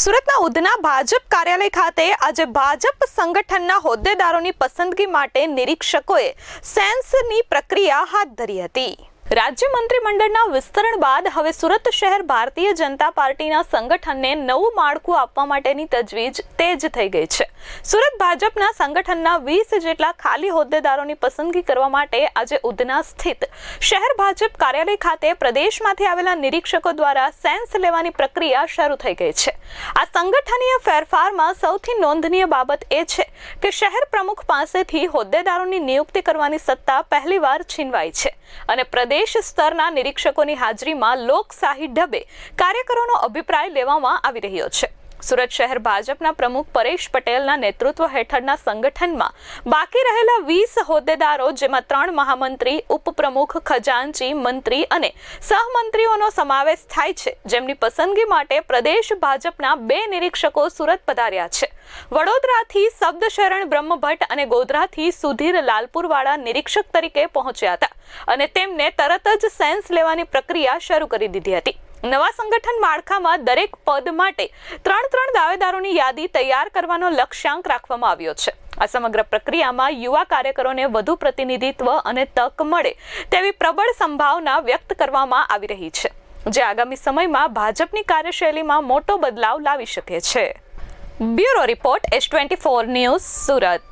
સુરતના ઉધના ભાજપ કાર્યાલય ખાતે આજે ભાજપ સંગઠનના હોદ્દેદારોની પસંદગી માટે નિરીક્ષકોએ સેન્સની પ્રક્રિયા હાથ ધરી હતી. રાજ્ય મંત્રીમંડળના વિસ્તરણ બાદ હવે સુરત શહેર ભારતીય જનતા પાર્ટીના સંગઠનને નવું માળખું આપવા માટેની તજવીજ તેજ થઈ ગઈ છે. સુરત ભાજપના સંગઠનના વીસ જેટલા ખાલી હોદ્દેદારોની પસંદગી કરવા માટે આજે ઉધના સ્થિત શહેર ભાજપ કાર્યાલય ખાતે પ્રદેશમાંથી આવેલા નિરીક્ષકો દ્વારા સેન્સ લેવાની પ્રક્રિયા શરૂ થઈ ગઈ છે. આ સંગઠનીય ફેરફારમાં સૌથી નોંધનીય બાબત એ છે કે શહેર પ્રમુખ પાસેથી હોદ્દેદારોની નિયુક્તિ કરવાની સત્તા પહેલીવાર છીનવાઈ છે અને પ્રદેશ સ્તરના નિરીક્ષકોની હાજરીમાં લોકશાહી ઢબે કાર્યકરોનો અભિપ્રાય લેવામાં આવી રહ્યો છે. સુરત શહેર ભાજપના પ્રમુખ પરેશ પટેલના નેતૃત્વ હેઠળના સંગઠનમાં બાકી રહેલા વીસ હોદ્દેદારો, જેમાં ત્રણ મહામંત્રી, ઉપપ્રમુખ, ખજાનચી, મંત્રી અને સહમંત્રીઓનો સમાવેશ થાય છે. જેમની પસંદગી માટે પ્રદેશ ભાજપના બે નિરીક્ષકો સુરત પધાર્યા છે. વડોદરાથી શબ્દશરણ બ્રહ્મભટ્ટ અને ગોધરાથી સુધીર લાલપુરવાળા નિરીક્ષક તરીકે પહોંચ્યા હતા અને તેમને તરત જ સેન્સ લેવાની પ્રક્રિયા શરૂ કરી દીધી હતી. નવા સંગઠન માળખામાં દરેક પદ માટે ત્રણ ત્રણ દાવેદારોની યાદી તૈયાર કરવાનો લક્ષ્યાંક રાખવામાં આવ્યો છે. આ સમગ્ર પ્રક્રિયામાં યુવા કાર્યકરોને વધુ પ્રતિનિધિત્વ અને તક મળે તેવી પ્રબળ સંભાવના વ્યક્ત કરવામાં આવી રહી છે. જે આગામી સમયમાં ભાજપની કાર્યશૈલીમાં મોટો બદલાવ લાવી શકે છે. Bureau report S twenty four news Surat.